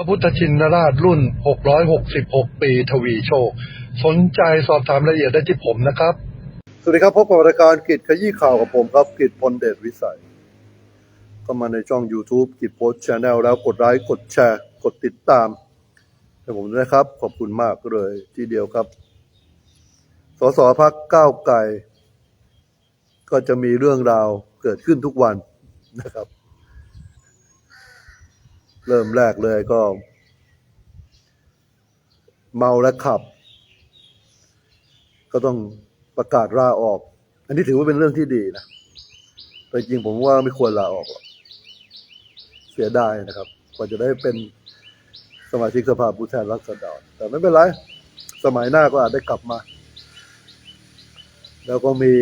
พระพุทธชินราชรุ่น 666 ปีทวีโชค สนใจสอบถามรายละเอียดได้ที่ผมนะครับ สวัสดีครับ พบกับรายการกิจขยี้ข่าวกับผมครับ กิจพลเดชวิสัย ก็มาในช่อง YouTube กิจโพสช n แนลแล้วกดไลค์กดแชร์กดติดตามให้ผมด้วยนะครับ ขอบคุณมากเลยทีเดียวครับ สสพักก้าวไกลก็จะมีเรื่องราวเกิดขึ้นทุกวันนะครับ เริ่มแรกเลยก็ เมาและขับ ก็ต้องประกาศลาออก อันนี้ถือว่าเป็นเรื่องที่ดีนะ แต่จริงผมว่าไม่ควรลาออกหรอกเสียดายนะครับ กว่าจะได้เป็นสมาชิกสภาผู้แทนราษฎรแต่ไม่เป็นไร สมัยหน้าก็อาจได้กลับมา แล้วก็มี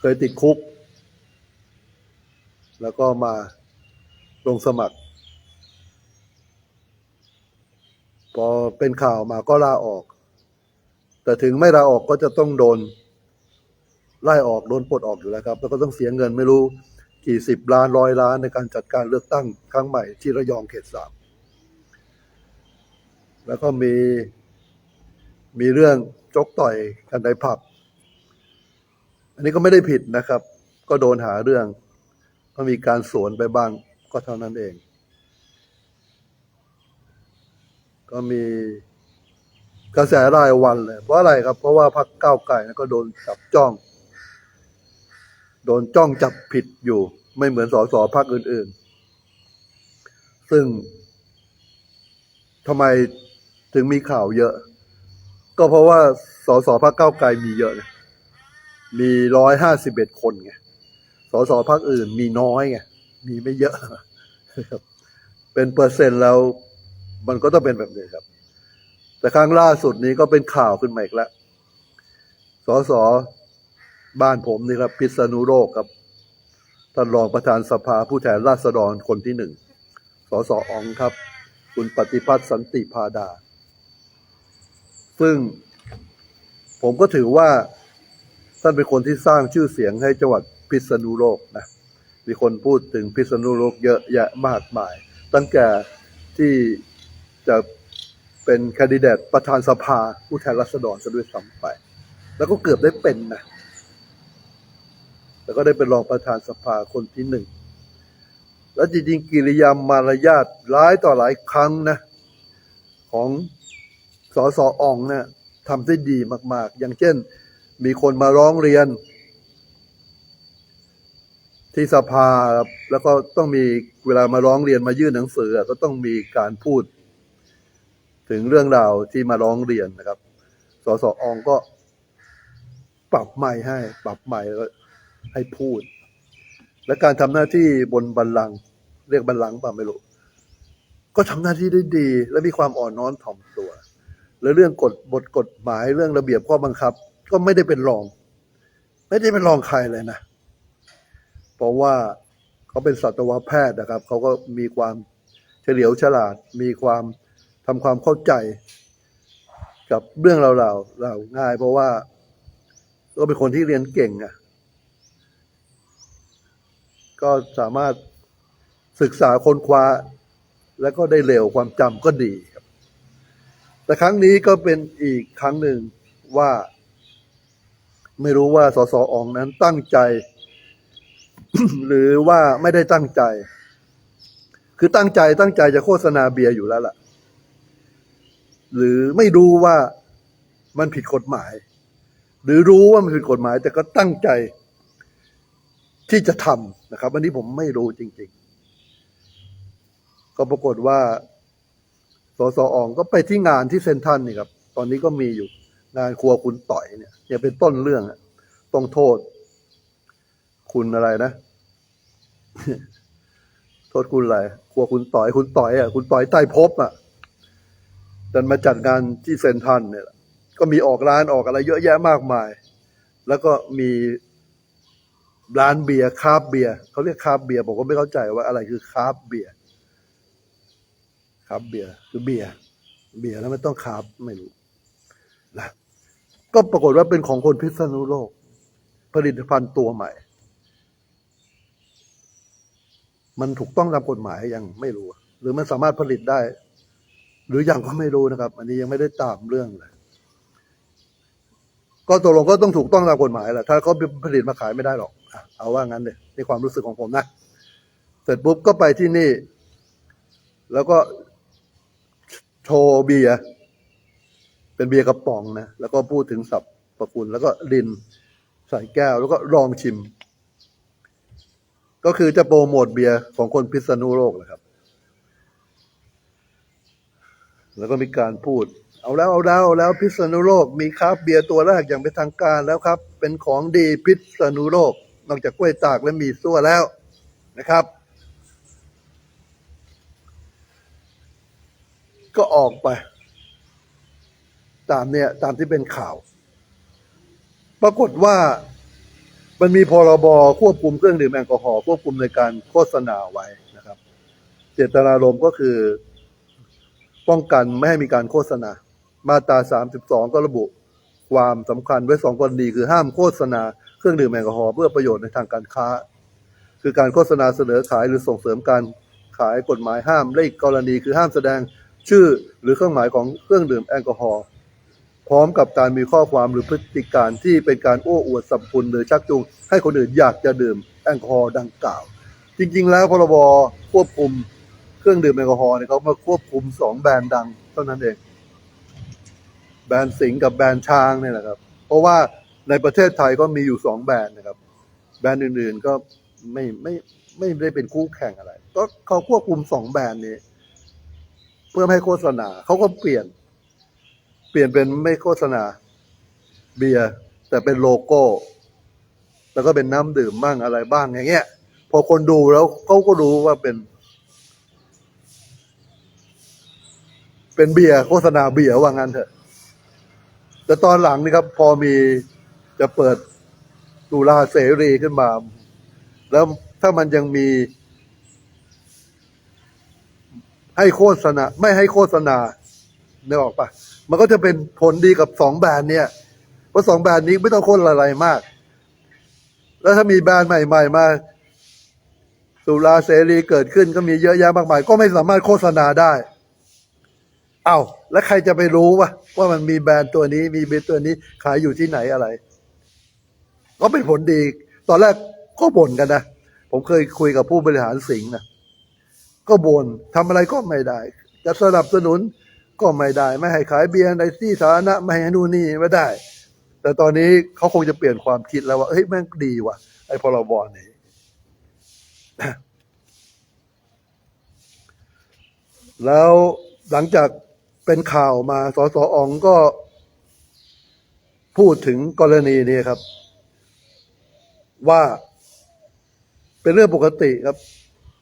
เคยติดคุก แล้วก็มา ลงสมัคร พอเป็นข่าวมาก็ลาออก แต่ถึงไม่ลาออกก็จะต้องโดนไล่ออกโดนปลดออกอยู่แล้วครับ แล้วก็ต้องเสียเงินไม่รู้กี่สิบล้านร้อยล้านในการจัดการเลือกตั้งครั้งใหม่ที่ระยองเขตสามแล้วก็มีมีเรื่องจกต่อยกันในผับ อันนี้ก็ไม่ได้ผิดนะครับ ก็โดนหาเรื่อง ก็มีการสวนไปบ้าง ก็เท่านั้นเอง ก็มีกระแสรายวันเลย เพราะอะไรครับ เพราะว่าพรรคก้าวไก่ก็โดนจับจ้อง โดนจ้องจับผิดอยู่ ไม่เหมือนสสพรรคอื่น ๆ ซึ่งทำไมถึงมีข่าวเยอะ ก็เพราะว่าสสพรรคก้าวไกลมีเยอะมีร้อยห้าสิบเอ็ดคนไงสสพรรคอื่นมีน้อยไง มีไม่เยอะเป็นเปอร์เซ็นต์แล้วมันก็ต้องเป็นแบบนี้ครับ แต่ครั้งล่าสุดนี้ก็เป็นข่าวขึ้นมาอีกแล้วสสบ้านผมนี่ครับพิษณุโลกครับท่านรองประธานสภาผู้แทนราษฎรคนที่หนึ่งสสอองครับ คุณปฏิพัฒน์สันติพาดา ซึ่งผมก็ถือว่าท่านเป็นคนที่สร้างชื่อเสียงให้จังหวัดพิษณุโลกนะ มีคนพูดถึงพิษณุโลกเยอะแยะมากมาย ตั้งแต่ที่จะเป็นแคนดิเดตประธานสภาผู้แทนราษฎรซะด้วยซ้ำไป แล้วก็เกือบได้เป็นนะแล้วก็ได้เป็นรองประธานสภาคนที่หนึ่ง แล้วจริงๆกิริยามารยาทร้ายต่อหลายครั้งนะ ของสอสออองเนี่ยทำได้ดีมาก ๆ อย่างเช่น มีคนมาร้องเรียน ที่สภาครับแล้วก็ต้องมีเวลามาร้องเรียนมายื่นหนังสือก็ต้องมีการพูด ถึงเรื่องราวที่มาร้องเรียนนะครับ สสอองก็ปรับใหม่ให้ ปรับใหม่แล้วให้พูด และการทำหน้าที่บนบัลลังก์เรียกบัลลังก์ป่ะไม่รู้ ก็ทำหน้าที่ได้ดี และมีความอ่อนน้อมถ่อมตัว และเรื่องกฎบทกฎหมายเรื่องระเบียบข้อบังคับ ก็ไม่ได้เป็นรอง ไม่ได้เป็นรองใครเลยนะ ราะว่าเขาเป็นสัตวแพทย์นะครับ เขาก็มีความเฉลียวฉลาด มีความทำความเข้าใจ กับเรื่องเราเราเราง่าย เพราะว่าก็เป็นคนที่เรียนเก่งอะ ก็สามารถศึกษาค้นคว้า แล้วก็ได้เร็วความจำก็ดีครับ แต่ครั้งนี้ก็เป็นอีกครั้งหนึ่งว่า ไม่รู้ว่าสสอองนั้นตั้งใจ หรือว่าไม่ได้ตั้งใจ คือตั้งใจตั้งใจจะโฆษณาเบียร์อยู่แล้วล่ะ หรือไม่รู้ว่ามันผิดกฎหมาย หรือรู้ว่ามันผิดกฎหมาย แต่ก็ตั้งใจที่จะทำนะครับ อันนี้ผมไม่รู้จริง ๆ ก็ปรากฏว่าสสอองก็ไปที่งานที่เซนทันนี่ครับ ตอนนี้ก็มีอยู่งานครัวคุณต่อยเนี่ยเนี่ยเป็นต้นเรื่องต้องโทษ คุณอะไรนะ โทษคุณอะไรครัวคุณต่อยคุณต่อยอะคุณต่อยใต้ภพบอะดันมาจัดงานที่เซนทันเนี่ย ก็มีออกร้านออกอะไร เยอะแยะมากมาย แล้วก็มีร้านเบียร์คาฟต์เบียร์เขาเรียกคาฟต์เบียร์ผมก็ไม่เข้าใจว่าอะไรคือคาฟต์เบียร์คาฟต์เบียร์คือเบียร์เบียร์แล้วไม่ต้องคาฟต์ไม่รู้นะก็ปรากฏว่าเป็นของคนพิษณุโลก ผลิตภัณฑ์ตัวใหม่ มันถูกต้องตามกฎหมายยังไม่รู้ หรือมันสามารถผลิตได้ หรืออยังก็ไม่รู้นะครับ อันนี้ยังไม่ได้ตามเรื่องเลย ก็ตกลงก็ต้องถูกต้องตามกฎหมายแหละถ้าเขาผลิตมาขายไม่ได้หรอกเอาว่างั้นเลยในความรู้สึกของผมนะเสร็จปุ๊บก็ไปที่นี่ แล้วก็โชว์เบียร์เป็นเบียร์กระป๋องนะแล้วก็พูดถึงสรรพคุณแล้วก็ลินใส่แก้ว แล้วก็ลองชิม ก็คือจะโปรโมทเบียร์ของคนพิษณุโลกแหละครับ แล้วก็มีการพูด เอาแล้วเอาแล้วเอาแล้วพิษณุโลกมีครับเบียร์ตัวแรกอย่างเป็นทางการแล้วครับ เป็นของดีพิษณุโลก นอกจากกล้วยตากและมีซั่วแล้วนะครับ ก็ออกไป ตามเนี่ยตามที่เป็นข่าว ปรากฏว่า มันมีพรบควบคุมเครื่องดื่มแอลกอฮอล์ควบคุมในการโฆษณาไว้นะครับ เจตนารมณ์ก็คือ ป้องกันไม่ให้มีการโฆษณา มาตรา 32 ก็ระบุความสำคัญไว้สองกรณีคือห้ามโฆษณาเครื่องดื่มแอลกอฮอล์เพื่อประโยชน์ในทางการค้า คือการโฆษณาเสนอขายหรือส่งเสริมการขายกฎหมายห้ามและอีกกรณีคือห้ามแสดงชื่อหรือเครื่องหมายของเครื่องดื่มแอลกอฮอล์ พร้อมกับการมีข้อความหรือพฤติการที่เป็นการโอ้อวดสรรพคุณหรือชักจูงให้คนอื่นอยากจะดื่มแอลกอฮอล์ดังกล่าว จริง ๆ แล้วพรบควบคุมเครื่องดื่มแอลกอฮอล์เนี่ยเขามาควบคุมสองแบรนด์ดังเท่านั้นเอง แบรนด์สิงกับแบรนด์ช้างเนี่ยนะครับ เพราะว่าในประเทศไทยก็มีอยู่สองแบรนด์นะครับ แบรนด์อื่นๆก็ไม่ไม่ไม่ได้เป็นคู่แข่งอะไร ก็เขาควบคุมสองแบรนด์นี้ เพื่อให้โฆษณาเขาก็เปลี่ยน เปลี่ยนเป็นไม่โฆษณา เบียร์แต่เป็นโลโก้ แล้วก็เป็นน้ำดื่มบ้างอะไรบ้างอย่างเงี้ย พอคนดูแล้วเขาก็รู้ว่าเป็น เป็นเบียร์โฆษณาเบียร์ว่างั้นเถอะ แต่ตอนหลังนี่ครับ พอมีจะเปิดสุราเสรีขึ้นมา แล้วถ้ามันยังมี ให้โฆษณา ไม่ให้โฆษณาเนี่ยออกปะ มันก็จะเป็นผลดีกับสองแบรนด์เนี่ยเพราะสองแบรนด์นี้ไม่ต้องโฆษณาอะไรมาก แล้วถ้ามีแบรนด์ใหม่ ๆ มาสุราเสรีเกิดขึ้นก็มีเยอะแยะมากมาย ก็ไม่สามารถโฆษณาได้ เอา้าแล้วใครจะไปรู้วะว่ามันมีแบรนด์ตัวนี้ มีเบรนด์ตัวนี้ขายอยู่ที่ไหนอะไร ก็เป็นผลดี ตอนแรกก็บ่นกันนะ ผมเคยคุยกับผู้บริหารสิงห์นะก็บน่นทำอะไรก็ไม่ได้ จะสนับสนุน ก็ไม่ได้ ไม่ให้ขายเบียร์ในที่สาธารณะไม่ให้นู่นนี่ไม่ได้ แต่ตอนนี้เขาคงจะเปลี่ยนความคิดแล้วว่าเฮ้ยแม่งดีว่ะ ไอ้พรบนี้แล้วหลังจากเป็นข่าวมาสสอองก็พูดถึงกรณีนี้ครับ ว่าเป็นเรื่องปกติครับ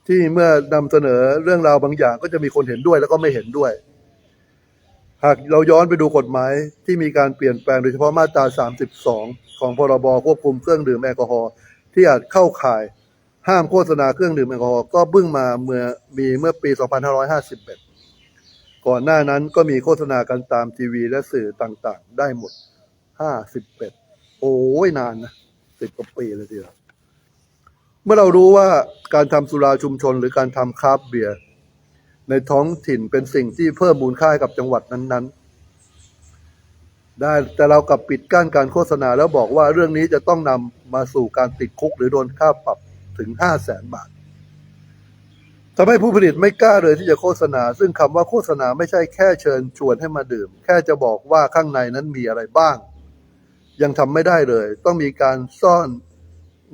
ที่เมื่อนำเสนอเรื่องราวบางอย่างก็จะมีคนเห็นด้วยแล้วก็ไม่เห็นด้วย หากเราย้อนไปดูกฎหมายที่มีการเปลี่ยนแปลงโดยเฉพาะมาตรา 32 ของพรบควบคุมเครื่องดื่มแอลกอฮอล์ที่อาจเข้าข่ายห้ามโฆษณาเครื่องดื่มแอลกอฮอล์ก็เพิ่งมาเมื่อมีเมื่อปี 2551 ก่อนหน้านั้นก็มีโฆษณากันตามทีวีและสื่อต่างๆ ได้หมด 51 โอ้ยนานนะสิบกว่าปีเลยทีเดียวเมื่อเรารู้ว่าการทำสุราชุมชนหรือการทำคราฟเบียร์ ในท้องถิ่นเป็นสิ่งที่เพิ่มมูลค่าให้กับจังหวัดนั้น ๆ ได้แต่เรากลับปิดกั้นการโฆษณาแล้วบอกว่าเรื่องนี้จะต้องนำมาสู่การติดคุกหรือโดนค่าปรับถึง5 0 0แสนบาททำให้ผู้ผลิตไม่กล้าเลยที่จะโฆษณา ซึ่งคำว่าโฆษณาไม่ใช่แค่เชิญชวนให้มาดื่ม แค่จะบอกว่าข้างในนั้นมีอะไรบ้าง ยังทำไม่ได้เลย ต้องมีการซ่อน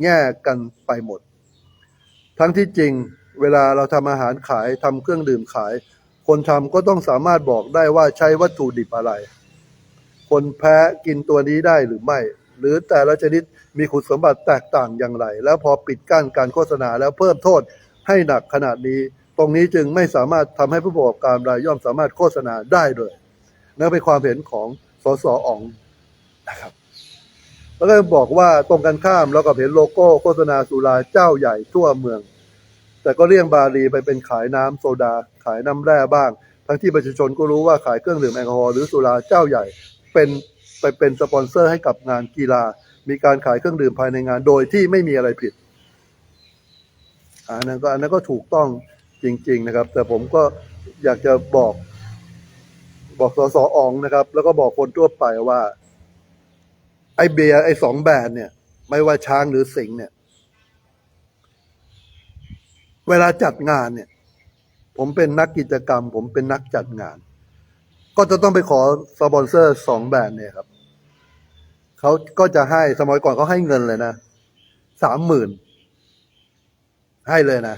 แง่กันไปหมด ทั้งที่จริง เวลาเราทำอาหารขายทำเครื่องดื่มขาย คนทำก็ต้องสามารถบอกได้ว่าใช้วัตถุดิบอะไร คนแพ้กินตัวนี้ได้หรือไม่ หรือแต่ละชนิดมีคุณสมบัติแตกต่างอย่างไร แล้วพอปิดกั้นการโฆษณาแล้วเพิ่มโทษให้หนักขนาดนี้ ตรงนี้จึงไม่สามารถทำให้ผู้ประกอบการรายย่อมสามารถโฆษณาได้เลยนั่นเป็นความเห็นของสสอองนะครับแล้วก็บอกว่าตรงกันข้ามเราก็เห็นโลโก้โฆษณาสุราเจ้าใหญ่ทั่วเมือง แต่ก็เลี่ยงบาลีไปเป็นขายน้ำโซดา ขายน้ำแร่บ้าง ทั้งที่ประชาชนก็รู้ว่าขายเครื่องดื่มแอลกอฮอล์หรือสุราเจ้าใหญ่ เป็นไปเป็นสปอนเซอร์ให้กับงานกีฬา มีการขายเครื่องดื่มภายในงานโดยที่ไม่มีอะไรผิดอันนั้นก็อันนั้นก็ถูกต้องจริง ๆ นะครับ แต่ผมก็อยากจะบอก บอกสสอองนะครับ แล้วก็บอกคนทั่วไปว่า ไอเบียร์ไอสองแบรนด์เนี่ย ไม่ว่าช้างหรือสิงเนี่ย เวลาจัดงานเนี่ย ผมเป็นนักกิจกรรม ผมเป็นนักจัดงาน ก็จะต้องไปขอสปอนเซอร์สองแบรนด์เนี่ยครับเขาก็จะให้สมัยก่อนเขาให้เงินเลยนะสามหมื่นให้เลยนะ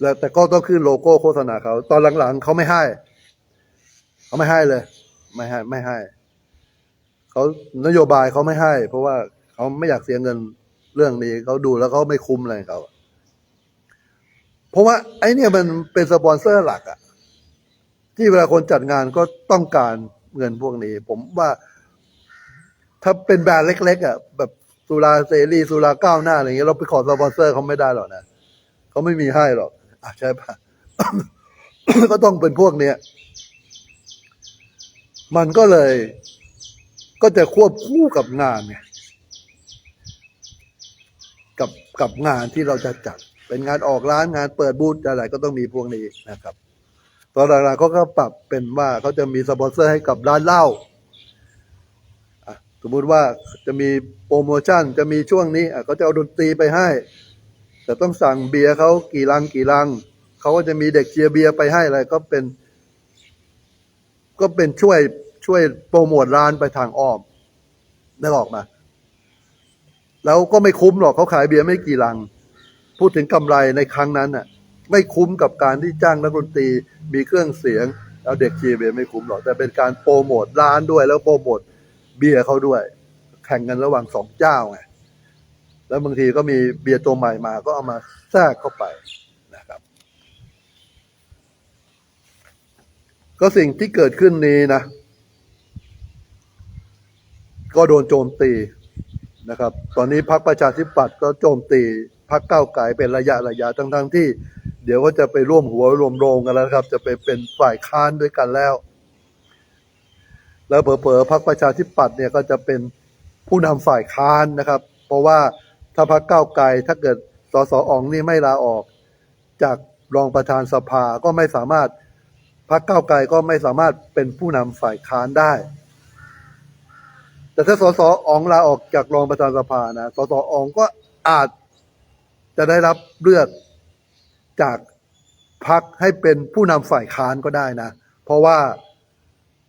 แล้วแต่ก็ต้องขึ้นโลโก้โฆษณาเขา ตอนหลังๆเขาไม่ให้เขาไม่ให้เลย ไม่ให้ ไม่ให้เขานโยบายเขาไม่ให้ เพราะว่าเขาไม่อยากเสียเงินเรื่องนี้เขาดูแล้วเขาไม่คุ้มอะไรเขา เพราะว่าไอ้เนี่ยมันเป็นสปอนเซอร์หลักอะที่เวลาคนจัดงานก็ต้องการเงินพวกนี้ ผมว่าถ้าเป็นแบรนด์เล็ก ๆอะแบบสุราเสรีสุราก้าวหน้าอะไรเงี้ยเราไปขอสปอนเซอร์เขาไม่ได้หรอกนะเขาไม่มีให้หรอกอะใช่ปะก็ต้องเป็นพวกเนี้ยมันก็เลยก็จะควบคู่กับงานเนี่ยกับกับงานที่เราจะจัด เป็นงานออกร้านงานเปิดบูธอะไรก็ต้องมีพวกนี้นะครับ ตอนหลังๆเขาก็ปรับเป็นว่าเขาจะมีสปอนเซอร์ให้กับร้านเหล้าอะสมมุติว่าจะมีโปรโมชั่นจะมีช่วงนี้อะเขาจะเอาดนตรีไปให้ แต่ต้องสั่งเบียร์เขากี่ลังกี่ลังเขาก็จะมีเด็กเชียร์เบียร์ไปให้อะไรก็เป็น ก็เป็นช่วยช่วยโปรโมทร้านไปทางอ้อมได้ออกมา แล้วก็ไม่คุ้มหรอกเขาขายเบียร์ไม่กี่ลัง พูดถึงกำไรในครั้งนั้นน่ะ ไม่คุ้มกับการที่จ้างนักดนตรีมีเครื่องเสียงแล้วเด็กเชียร์เบียไม่คุ้มหรอกแต่เป็นการโปรโมทร้านด้วยแล้วโปรโมทเบียร์เขาด้วย แข่งกันระหว่างสองเจ้าไงแล้วบางทีก็มีเบียร์ตัวใหม่มาก็เอามาแทรกเข้าไปนะครับ ก็สิ่งที่เกิดขึ้นนี้นะ ก็โดนโจมตีนะครับ ตอนนี้พรรคประชาธิปัตย์ก็โจมตี พรรคก้าไกลเป็นระยะระยะทั้งทั้งๆที่ เดี๋ยวก็จะไปร่วมหัวรวมโรงกันแล้วครับ จะไปเป็นฝ่ายค้านด้วยกันแล้ว แล้วเผลอๆพรรคประชาธิปัตย์เนี่ยก็จะเป็นผู้นำฝ่ายค้านนะครับ เพราะว่าถ้าพรรคก้าไกลถ้าเกิดสสอองนี่ไม่ลาออก จากรองประธานสภาก็ไม่สามารถพรรคก้าไกลก็ไม่สามารถเป็นผู้นำฝ่ายค้านได้ แต่ถ้าสสอองลาออกจากรองประธานสภานะ สสอองก็อาจ จะได้รับเลือกจากพรรคให้เป็นผู้นำฝ่ายค้านก็ได้นะ เพราะว่า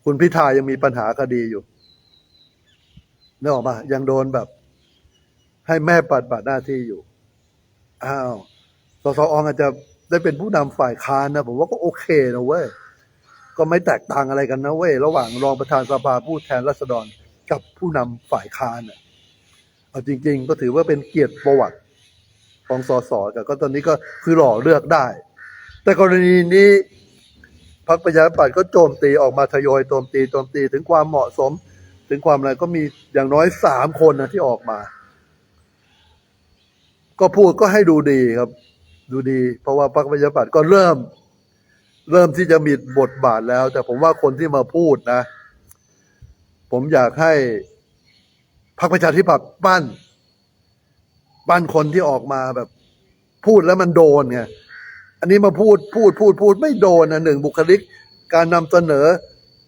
คุณพิธายังมีปัญหาคดีอยู่นึกออกปะยังโดนแบบ ให้แม่ปฏิบัติหน้าที่อยู่อ้าวสสอองอาจจะได้เป็นผู้นำฝ่ายค้านนะผมว่าก็โอเคนะเว้ยก็ไม่แตกต่างอะไรกันนะเว้ยระหว่างรองประธานสภาผู้แทนราษฎรกับผู้นำฝ่ายค้านน่ะเอาจริง ๆ ก็ถือว่าเป็นเกียรติประวัติ ของสสแต่ก็ตอนนี้ก็คือหล่อเลือกได้ แต่กรณีนี้พรรคประชาธิปัตย์ก็โจมตีออกมาทยอยโจมตีโจมตีถึงความเหมาะสม ถึงความอะไรก็มีอย่างน้อยสามคนนะที่ออกมา ก็พูดก็ให้ดูดีครับ ดูดี เพราะว่าพรรคประชาธิปัตย์ก็เริ่ม เริ่มที่จะมีบทบาทแล้ว แต่ผมว่าคนที่มาพูดนะ ผมอยากให้พรรคประชาธิปัตย์ปั้น ปั้นคนที่ออกมาแบบ พูดแล้วมันโดนไงอันนี้มาพูดพูดพูดพูดไม่โดนนะหนึ่งบุคลิก การนำเสนอ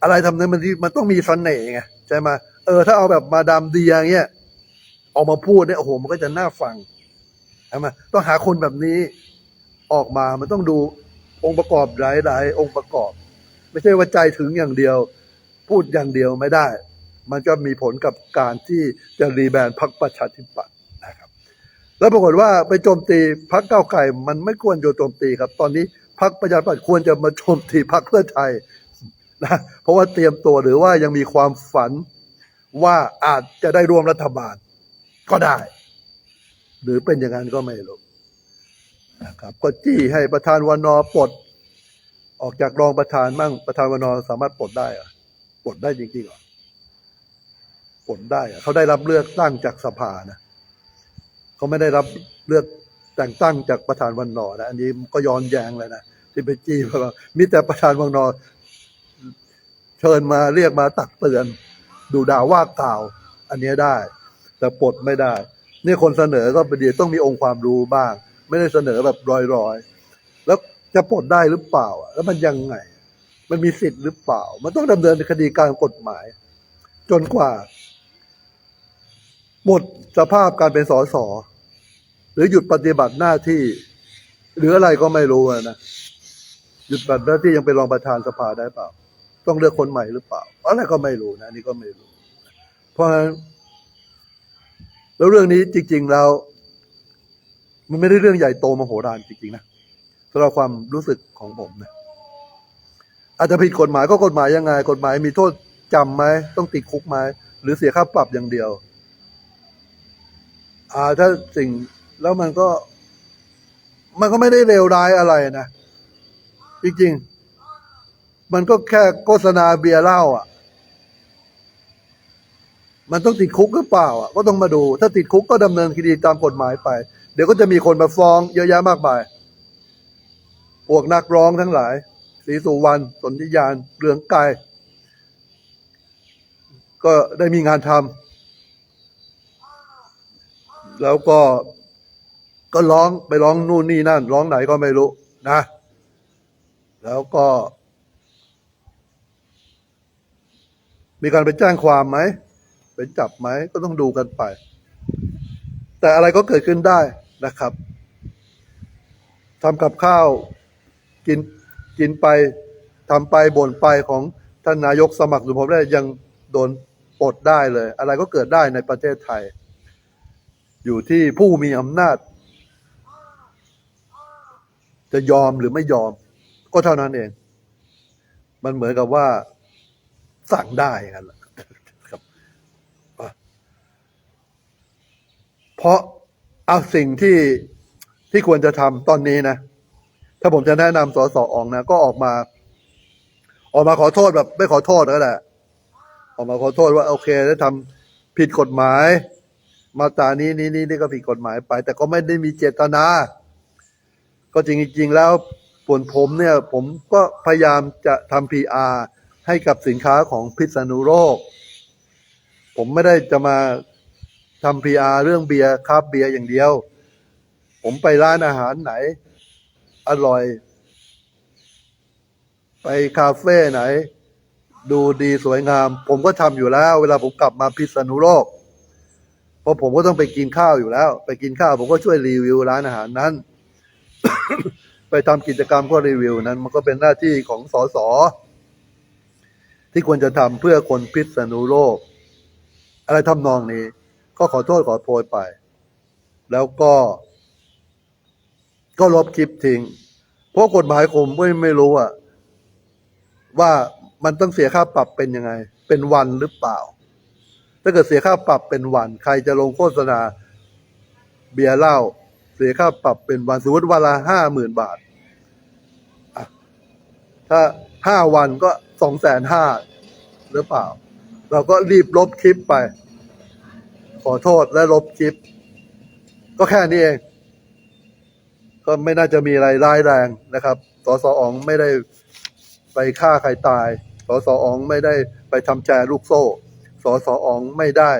อะไรทำนั้นมันมันต้องมีเสน่ห์ไงใช่ไหมเออ ถ้าเอาแบบมาดามเดียเงี้ยออกมาพูดเนี่ยโอ้โหมันก็จะน่าฟังใช่ไหมต้องหาคนแบบนี้ออกมามันต้องดูองค์ประกอบหลายๆองค์ประกอบ ไม่ใช่ว่าใจถึงอย่างเดียว พูดอย่างเดียวไม่ได้ มันจะมีผลกับการที่จะรีแบรนด์พรรคประชาธิปัตย์ แล้วปรากฏว่าไปโจมตีพรรคก้าไกลมันไม่ควรจะโจมตีครับ ตอนนี้พรรคประชาธิปัตย์ควรจะมาโจมตีพรรคเพื่อไทยนะเพราะว่าเตรียมตัวหรือว่ายังมีความฝันว่าอาจจะได้ร่วมรัฐบาลก็ได้ หรือเป็นอย่างนั้นก็ไม่รู้นะครับก็จี้ให้ประธานวันนอปลดออกจากรองประธานมั่งประธานวันนอสามารถปลดได้หรอปลดได้จริงๆเหรอปลดได้เขาได้รับเลือกตั้งจากสภานะ เขาไม่ได้รับเลือกแต่งตั้งจากประธานวันนอนะอันนี้ก็ย้อนแย้งเลยนะที่ไปจี้ว่ามีแต่ประธานวันนอเชิญมาเรียกมาตักเตือน ดูด่าว่ากล่าว อันนี้ได้ แต่ปลดไม่ได้นี่คนเสนอก็เป็นดีต้องมีองค์ความรู้บ้าง ไม่ได้เสนอแบบลอยแล้วจะปลดได้หรือเปล่า แล้วมันยังไง มันมีสิทธิ์หรือเปล่า มันต้องดำเนินคดีการกฎหมาย จนกว่า หมดสภาพการเป็นสส หรือหยุดปฏิบัติหน้าที่หรืออะไรก็ไม่รู้นะหยุดปฏิบัติหน้าที่ยังเป็นรองประธานสภาได้เปล่า ต้องเลือกคนใหม่หรือเปล่า อะไรก็ไม่รู้นะนนี่ก็ไม่รู้ เพราะฉะนั้นแล้วเรื่องนี้จริง ๆ แล้ว มันไม่ได้เรื่องใหญ่โตมโหฬารจริง ๆ นะสำหรับความรู้สึกของผมนะอาจจะผิดกฎหมายก็กฎหมายยังไง กฎหมายมีโทษจำไหมต้องติดคุกไหมหรือเสียค่าปรับอย่างเดียว อ่าถ้าสิ่ง แล้วมันก็ มันก็ไม่ได้เลวร้ายอะไรนะจริงๆมันก็แค่โฆษณาเบียร์เหล้าอะ มันต้องติดคุกหรือเปล่าอะ ก็ต้องมาดู ถ้าติดคุกก็ดำเนินคดีตามกฎหมายไป เดี๋ยวก็จะมีคนมาฟ้องเยอะแยะมากมายพวกนักร้องทั้งหลายศรีสุวรรณสนธิยานเรืองไกรก็ได้มีงานทำแล้วก็ ก็ร้องไปร้องนู่นนี่นั่น ร้องไหนก็ไม่รู้นะ แล้วก็ มีการไปแจ้งความไหมเป็นจับไหมก็ต้องดูกันไป แต่อะไรก็เกิดขึ้นได้นะครับทำกับข้าวกินกินไปทำไปบ่นไปของท่านนายกสมัครสุภพได้ยังโดนปลดได้เลย อะไรก็เกิดได้ในประเทศไทย อยู่ที่ผู้มีอำนาจ จะยอมหรือไม่ยอม ก็เท่านั้นเอง มันเหมือนกับว่าสั่งได้กันแหละครับเพราะเอาสิ่งที่ที่ควรจะทำตอนนี้นะ ถ้าผมจะแนะนำสสอองนะ ก็ออกมา ออกมาขอโทษแบบ ไม่ขอโทษก็แหละ ออกมาขอโทษว่า โอเคได้ทำผิดกฎหมาย มาตรานี้นี้นี้นี่ก็ผิดกฎหมายไป แต่ก็ไม่ได้มีเจตนา ก็จริงๆแล้วส่วนผมเนี่ยผมก็พยายามจะทำ PR ให้กับสินค้าของพิษณุโลก ผมไม่ได้จะมาทำ PR เรื่องเบียร์คราฟต์เบียร์อย่างเดียว ผมไปร้านอาหารไหน อร่อย ไปคาเฟ่ไหน ดูดีสวยงาม ผมก็ทำอยู่แล้ว เวลาผมกลับมาพิษณุโลกเพราะผมก็ต้องไปกินข้าวอยู่แล้ว ไปกินข้าว ผมก็ช่วยรีวิวร้านอาหารนั้น ไปทำกิจกรรมก็รีวิวนั้น มันก็เป็นหน้าที่ของสสที่ควรจะทำเพื่อคนพิษณุโลก อะไรทำนองนี้ ก็ขอโทษขอโพยไป แล้วก็ ก็ลบคลิปทิ้งเพราะกฎหมายผมไม่ไม่รู้อะว่ามันต้องเสียค่าปรับเป็นยังไง เป็นวันหรือเปล่า ถ้าเกิดเสียค่าปรับเป็นวัน ใครจะลงโฆษณาเบียร์เหล้า สียค่าปรับเป็นวันสมมติวันละห้าหมื่นบาท ถ้าห้าวันก็สองแสนห้าหรือเปล่า เราก็รีบลบคลิปไป ขอโทษและลบคลิป ก็แค่นี้เอง ก็ไม่น่าจะมีอะไรร้ายแรงนะครับ สสอองไม่ได้ไปฆ่าใครตาย สสอองไม่ได้ไปทำแจลูกโซ่ สสอองไม่ได้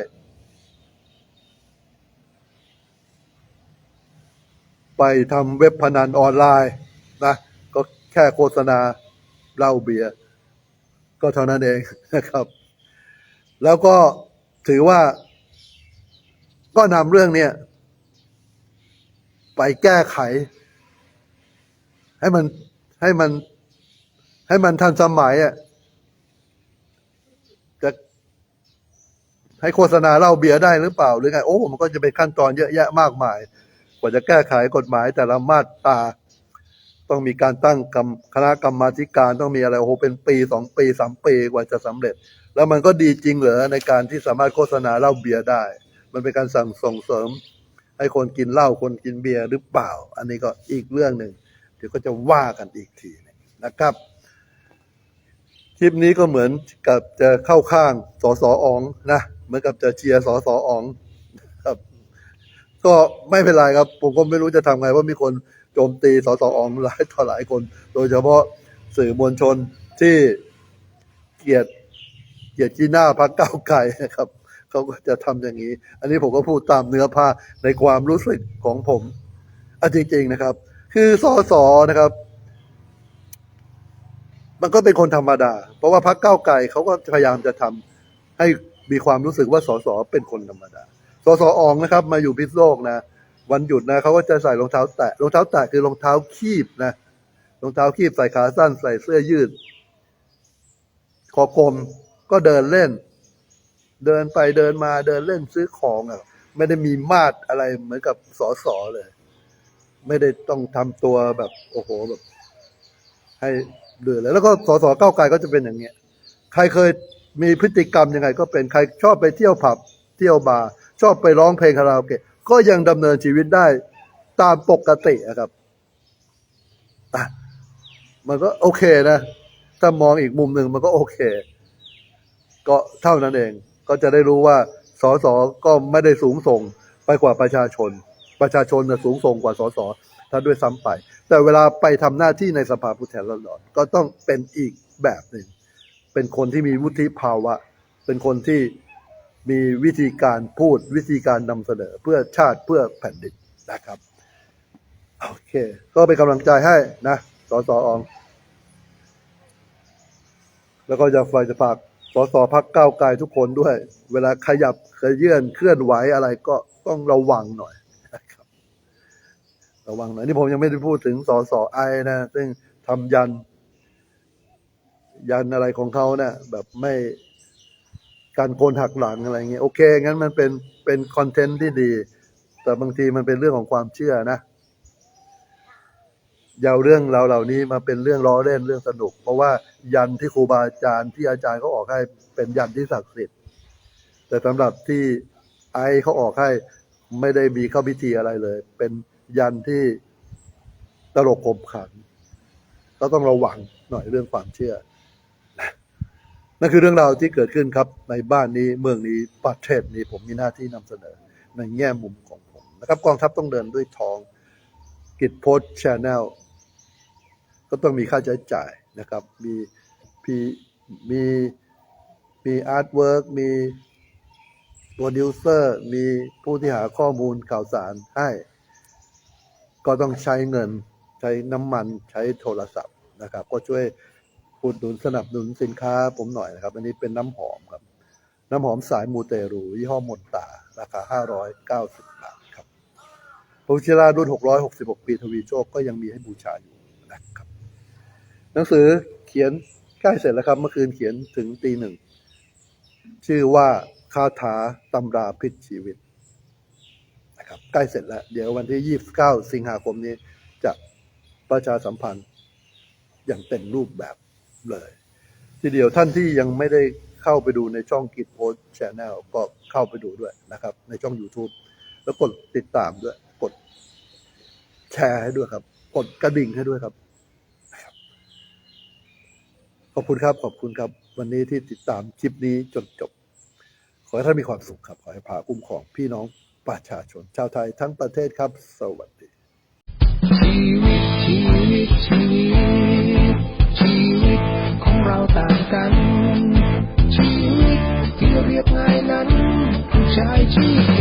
ไปทำเว็บพนันออนไลน์นะก็แค่โฆษณาเหล้าเบียร์ก็เท่านั้นเองนะครับ แล้วก็ถือว่า ก็นำเรื่องเนี้ยไปแก้ไข ให้มันให้มันให้มันทันสมัยอะจะให้โฆษณาเหล้าเบียร์ได้หรือเปล่า หรือไง โอ้ มันก็จะเป็นขั้นตอนเยอะแยะมากมาย กว่าจะแก้ไขกฎหมายแต่ละมาตราต้องมีการตั้งกรรมคณะกรรมาธิการต้องมีอะไรโอ้โหเป็นปีสองปีสามปีกว่าจะสำเร็จ แล้วมันก็ดีจริงเหรอในการที่สามารถโฆษณาเหล้าเบียร์ได้ มันเป็นการสั่งส่งเสริม ให้คนกินเหล้าคนกินเบียร์หรือเปล่า อันนี้ก็อีกเรื่องหนึ่งเดี๋ยวก็จะว่ากันอีกทีนนะครับคลิปนี้ก็เหมือนกับจะเข้าข้างสอสอองนะเหมือนกับจะเชียร์สอสออง ก็ไม่เป็นไรครับ ผมก็ไม่รู้จะทำไงเพราะมีคนโจมตีสสอองหลายต่อหลายคน โดยเฉพาะสื่อมวลชนที่เกลียดเกลียดจีหน้าพักเก้าไก่นะครับเขาก็จะทำอย่างนี้ อันนี้ผมก็พูดตามเนื้อผ้าในความรู้สึกของผมอะจริง ๆนะครับ คือสอสอนะครับ มันก็เป็นคนธรรมดา เพราะว่าพรรคก้าไกลเขาก็พยายามจะทำให้มีความรู้สึกว่าสสเป็นคนธรรมดา สสอองนะครับ มาอยู่พิษโลกนะวันหยุดนะเขาก็จะใส่รองเท้าแตะรองเท้าแตะคือรองเท้าคีบนะรองเท้าคีบใส่ขาสั้นใส่เสื้อยืดคอกลมก็เดินเล่น เดินไปเดินมาเดินเล่นซื้อของอะ ไม่ได้มีมาดอะไรเหมือนกับสอสอเลย ไม่ได้ต้องทำตัวแบบ โอ้โหแบบ ให้เดือดเลยแล้วก็สสเก้าไกลก็จะเป็นอย่างเงี้ย ใครเคยมีพฤติกรรมยังไง ก็เป็นใครชอบไปเที่ยวผับเที่ยวบาร์ ชอบไปร้องเพลงคาราโอเกะก็ยังดำเนินชีวิตได้ตามปกติครับอะมันก็โอเคนะ ถ้ามองอีกมุมหนึ่งมันก็โอเค ก็เท่านั้นเอง ก็จะได้รู้ว่าสสก็ไม่ได้สูงส่งไปกว่าประชาชน ประชาชนน่ะสูงส่งกว่าสสถ้าด้วยซ้ำไป แต่เวลาไปทำหน้าที่ในสภาผู้แทนราษฎรก็ต้องเป็นอีกแบบหนึ่ง เป็นคนที่มีวุฒิภาวะ เป็นคนที่ มีวิธีการพูดวิธีการนำเสนอเพื่อชาติเพื่อแผ่นดินนะครับ โอเค ก็เป็นกำลังใจให้นะสสออง แล้วก็จะฝากจะฝากสสพักก้าวไกลทุกคนด้วย เวลาขยับขยื่นเคลื่อนไหวอะไรก็ต้องระวังหน่อยนะครับ ระวังหน่อยนี่ผมยังไม่ได้พูดถึงสสไอนะ ซึ่งทำยัน ยันอะไรของเขาเนะี่ยแบบไม่ การโกนหักหลังอะไรเงี้ยโอเค งั้นมันเป็นเป็นคอนเทนต์ที่ดี แต่บางทีมันเป็นเรื่องของความเชื่อนะยาเอาเรื่องเราเหล่านี้มาเป็นเรื่องล้อเล่นเรื่องสนุก เพราะว่ายันที่ครูบาอาจารย์ที่อาจารย์เขาออกให้เป็นยันที่ศักดิ์สิทธิ์ แต่สำหรับที่ไอเขาออกให้ไม่ได้มีเข้าพิธีอะไรเลย เป็นยันที่ตลกขบขัน ก็ต้องระวังหน่อยเรื่องความเชื่อ นั่นคือเรื่องราวที่เกิดขึ้นครับ ในบ้านนี้เมืองนี้ประเทศนี้ผมมีหน้าที่นำเสนอในแง่มุมของผมนะครับกองทัพต้องเดินด้วยทองกิจโพสชาแนลก็ต้องมีค่าใช้จ่ายนะครับ มีมีมีมีอาร์ตเวิร์กมีโปรดิวเซอร์ มีผู้ที่หาข้อมูลข่าวสารให้ ก็ต้องใช้เงิน ใช้น้ำมันใช้โทรศัพท์นะครับ ก็ช่วย อุดหนุนสนับสนุนสินค้าผมหน่อยนะครับ อันนี้เป็นน้ำหอมครับ น้ำหอมสายมูเตรูยี่ห้อมนตา ราคา 590 บาทครับพระวชิรารุ่น 666 ปีทวีโชคก็ยังมีให้บูชาอยู่นะครับ หนังสือเขียนใกล้เสร็จแล้วครับ เมื่อคืนเขียนถึงตีหนึ่ง ชื่อว่าคาถาตำราพิษชีวิตนะครับใกล้เสร็จแล้ว เดี๋ยววันที่ 29 สิงหาคมนี้จะประชาสัมพันธ์อย่างเต็มรูปแบบ เลย ทีเดียวท่านที่ยังไม่ได้เข้าไปดูในช่องกิจโพสแชนแนลก็เข้าไปดูด้วยนะครับ ในช่อง YouTube แล้วกดติดตามด้วย กดแชร์ให้ด้วยครับ กดกระดิ่งให้ด้วยครับ ขอบคุณครับ ขอบคุณครับ วันนี้ที่ติดตามคลิปนี้จนจบ ขอให้ท่านมีความสุขครับ ขอให้พาคุ้มครองพี่น้องประชาชน ชาวไทยทั้งประเทศครับ สวัสดีชีวิตชีวิตชีวิต เราต่างกันชีวิตที่เรียบง่ายนั้นผู้ชายชีวิต